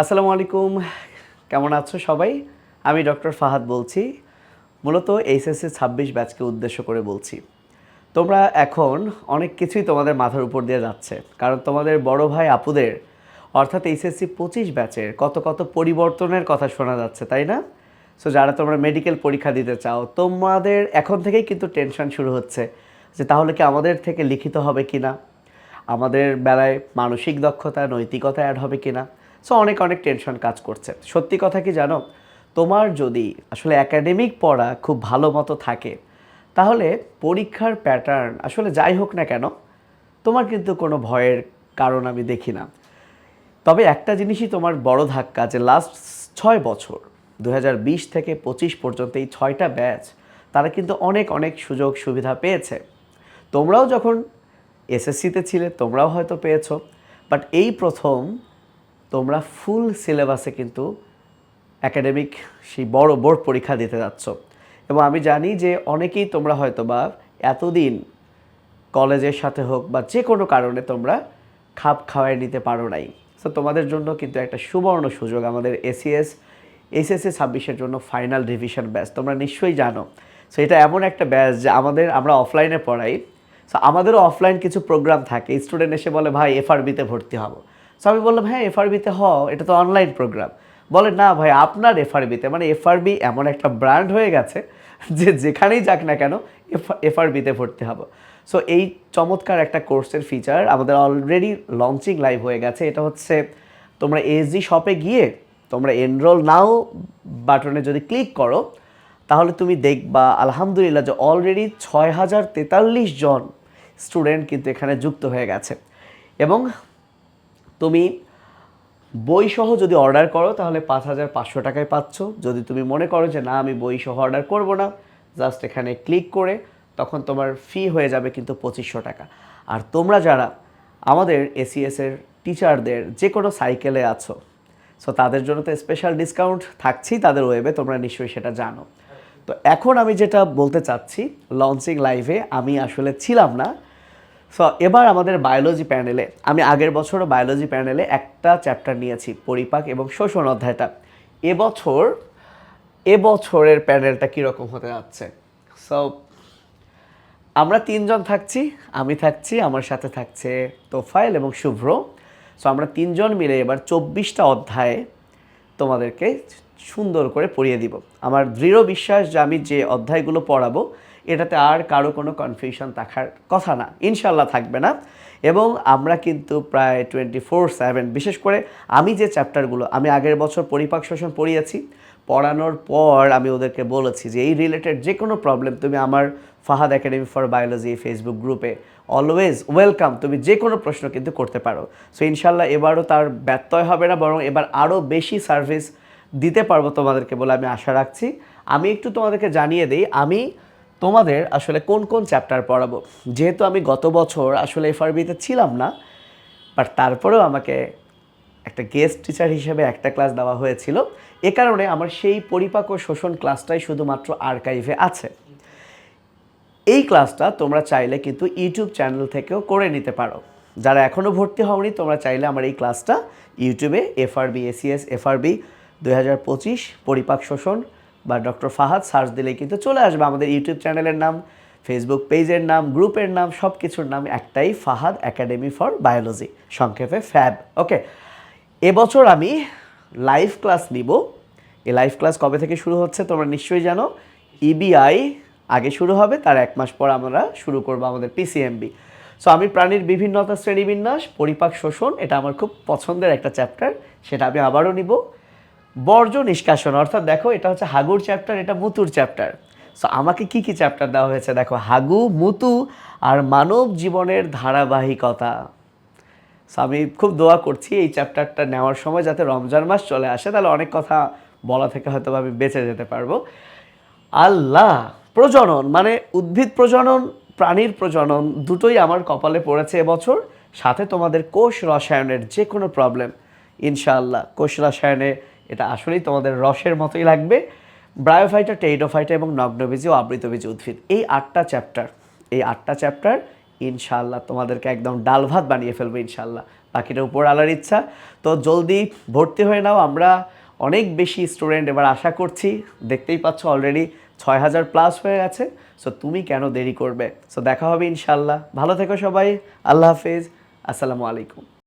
আসসালামু আলাইকুম। কেমন আছো সবাই? আমি ডক্টর ফাহাদ বলছি। মূলত এইচএসসি ছাব্বিশ ব্যাচকে উদ্দেশ্য করে বলছি। তোমরা এখন অনেক কিছুই তোমাদের মাথার উপর দিয়ে যাচ্ছে। কারণ তোমাদের বড় ভাই আপুদের, অর্থাৎ এইচএসসি পঁচিশ ব্যাচের কত কত পরিবর্তনের কথা শোনা যাচ্ছে, তাই না? সো যারা তোমরা মেডিকেল পরীক্ষা দিতে চাও, তোমাদের এখন থেকেই কিন্তু টেনশন শুরু হচ্ছে যে তাহলে কি আমাদের থেকে লিখিত হবে কি না আমাদের বেলায় মানসিক দক্ষতা, নৈতিকতা অ্যাড হবে কিনা? সো অনেক অনেক টেনশন কাজ করছে। সত্যি কথা কি জানো? তোমার যদি আসলে একাডেমিক পড়া খুব ভালো মতো থাকে, তাহলে পরীক্ষার প্যাটার্ন আসলে যাই হোক না কেন, তোমার কিন্তু কোনো ভয়ের কারণ আমি দেখি না। তবে একটা জিনিসই তোমার বড় ধাক্কা যে লাস্ট ছয় বছর দু হাজার বিশ থেকে পঁচিশ পর্যন্ত এই ছয়টা ব্যাচ তারা কিন্তু অনেক অনেক সুযোগ সুবিধা পেয়েছে। তোমরাও যখন এসএসসিতে ছিলে, তোমরাও হয়তো পেয়েছ। বাট এই প্রথম তোমরা ফুল সিলেবাসে কিন্তু একাডেমিক সেই বড় বোর্ড পরীক্ষা দিতে যাচ্ছ। এবং আমি জানি যে অনেকেই তোমরা হয়তো বা এতদিন কলেজের সাথে হোক বা যে কোনো কারণে তোমরা খাপ খাওয়াই নিতে পারো নাই। সো তোমাদের জন্য কিন্তু একটা সুবর্ণ সুযোগ আমাদের এসিএস এসএসসি ছাব্বিশের জন্য ফাইনাল রিভিশন ব্যাচ তোমরা নিশ্চয়ই জানো। সো এটা এমন একটা ব্যাচ যে আমাদের, আমরা অফলাইনে পড়াই। সো আমাদেরও অফলাইন কিছু প্রোগ্রাম থাকে। স্টুডেন্ট এসে বলে, ভাই এফআরবিতে ভর্তি হব। সো আমি বললাম হ্যাঁ এফআরবিতে হ এটা তো অনলাইন প্রোগ্রাম বলে, না ভাই, আপনার এফআরবিতে মানে এফআরবি এমন একটা ব্র্যান্ড হয়ে গেছে যে যেখানেই যাক না কেন এফআরবিতে ভর্তি হব। সো এই চমৎকার একটা কোর্সের ফিচার আমাদের অলরেডি লঞ্চিং লাইভ হয়ে গেছে। এটা হচ্ছে, তোমরা এসজি শপে গিয়ে, তোমরা এনরোল নাও বাটনে যদি ক্লিক করো, তাহলে তুমি দেখবা, আলহামদুলিল্লাহ, যে অলরেডি ছয় হাজার তেতাল্লিশ জন স্টুডেন্ট কিন্তু এখানে যুক্ত হয়ে গেছে। এবং তুমি বই সহ যদি অর্ডার করো, তাহলে পাঁচ হাজার পাঁচশো টাকায় পাচ্ছ। যদি তুমি মনে করো যে, না, আমি বই সহ অর্ডার করব না, জাস্ট এখানে ক্লিক করে, তখন তোমার ফি হয়ে যাবে কিন্তু পঁচিশশো টাকা। আর তোমরা যারা আমাদের এসিএসের টিচারদের যে কোনো সাইকেলে আছো, সো তাদের জন্য তো স্পেশাল ডিসকাউন্ট থাকছেই তাদের ওয়েবে তোমরা নিশ্চয়ই সেটা জানো। তো এখন আমি যেটা বলতে চাচ্ছি লঞ্চিং লাইভে আমি আসলে ছিলাম না সো এবার আমাদের বায়োলজি প্যানেলে আমি আগের বছরও বায়োলজি প্যানেলে একটা চ্যাপ্টার নিয়েছি, পরিপাক এবং শোষণ অধ্যায়টা। এবছর, এবছরের প্যানেলটা কীরকম হতে যাচ্ছে? সো আমরা তিনজন থাকছি, আমি থাকছি, আমার সাথে থাকছে তোফাইল এবং শুভ্র। সো আমরা তিনজন মিলে এবার চব্বিশটা অধ্যায়ে তোমাদেরকে সুন্দর করে পড়িয়ে দিব। আমার দৃঢ় বিশ্বাস যে আমি যে অধ্যায়গুলো পড়াবো এটাতে আর কারও কোনো কনফিউশন থাকার কথা না। ইনশাল্লাহ থাকবে না। এবং আমরা কিন্তু প্রায় টোয়েন্টি ফোর সেভেন বিশেষ করে আমি যে চ্যাপ্টারগুলো আমি আগের বছর পরিপাক শোষণ পড়িয়েছি, পড়ানোর পর আমি ওদেরকে বলেছি যে, এই রিলেটেড যে কোনো প্রবলেম তুমি আমার Fahad academy for biology Facebook গ্রুপে অলওয়েজ ওয়েলকাম তুমি যে কোনো প্রশ্ন কিন্তু করতে পারো। সো ইনশাল্লাহ এবারও তার ব্যত্যয় হবে না, বরং এবার আরও বেশি সার্ভিস দিতে পারব তোমাদেরকে বলে আমি আশা রাখছি। আমি একটু তোমাদেরকে জানিয়ে দিই, আমি তোমাদের আসলে কোন কোন চ্যাপ্টার পড়াবো? যেহেতু আমি গত বছর আসলে এফআরবিতে ছিলাম না বাট তারপরেও আমাকে একটা গেস্ট টিচার হিসেবে একটা ক্লাস দেওয়া হয়েছিল। এ কারণে আমার সেই পরিপাক ও শোষণ ক্লাসটাই শুধুমাত্র আর্কাইভে আছে। এই ক্লাসটা তোমরা চাইলে কিন্তু ইউটিউব চ্যানেল থেকেও করে নিতে পারো। যারা এখনও ভর্তি হওনি, তোমরা চাইলে আমার এই ক্লাসটা ইউটিউবে এফআরবি এসিএস এফআরবি দুই হাজার পঁচিশ পরিপাক শোষণ বা ডক্টর ফাহাদ সার্চ দিলেই কিন্তু চলে আসবে। আমাদের ইউটিউব চ্যানেলের নাম ফেসবুক পেজের নাম, গ্রুপের নাম সব কিছুর নাম একটাই ফাহাদ একাডেমি ফর বায়োলজি, সংক্ষেপে ফ্যাব। ওকে, এবছর আমি লাইভ ক্লাস নিব। এই লাইভ ক্লাস কবে থেকে শুরু হচ্ছে তোমরা নিশ্চয়ই জানো? ইবিআই আগে শুরু হবে, তার এক মাস পর আমরা শুরু করব আমাদের পিসিএমবি সো আমি প্রাণীর বিভিন্নতা শ্রেণীবিন্যাস পরিপাক শোষণ, এটা আমার খুব পছন্দের একটা চ্যাপ্টার সেটা আমি আবারও নিব। বর্জ্য নিষ্কাশন, অর্থাৎ দেখো এটা হচ্ছে হাগুর চ্যাপ্টার এটা মুতুর চ্যাপ্টার সো আমাকে কি কি চ্যাপ্টার দেওয়া হয়েছে? দেখো, হাগু, মুতু আর মানব জীবনের ধারাবাহিকতা। সো আমি খুব দোয়া করছি এই চ্যাপ্টারটা নেওয়ার সময় যাতে রমজান মাস চলে আসে, তাহলে অনেক কথা বলা থেকে হয়তো আমি বেঁচে যেতে পারব। আল্লাহ, প্রজনন মানে উদ্ভিদ প্রজনন, প্রাণীর প্রজনন, দুটোই আমার কপালে পড়েছে এবছর। সাথে তোমাদের কোষ রসায়নের যে কোনো প্রবলেম ইনশাআল্লাহ, কোষ রসায়নে এটা আসলেই তোমাদের রসের মতোই লাগবে। ব্রায়োফাইটা টেইডোফাইটা এবং নগ্নবীজি ও আবৃতবীজি উদ্ভিদ। এই আটটা চ্যাপ্টার এই আটটা চ্যাপ্টার ইনশাল্লাহ তোমাদেরকে একদম ডাল ভাত বানিয়ে ফেলবে ইনশাআল্লাহ। বাকিটা উপর আলার ইচ্ছা। তো জলদি ভর্তি হয়ে নাও, আমরা অনেক বেশি স্টুডেন্ট এবার আশা করছি, দেখতেই পাচ্ছ অলরেডি ছয় হাজার প্লাস হয়ে গেছে। সো তুমি কেন দেরি করবে? সো দেখা হবে ইনশাল্লাহ ভালো থেকো সবাই, আল্লাহ হাফেজ। আসসালামু আলাইকুম।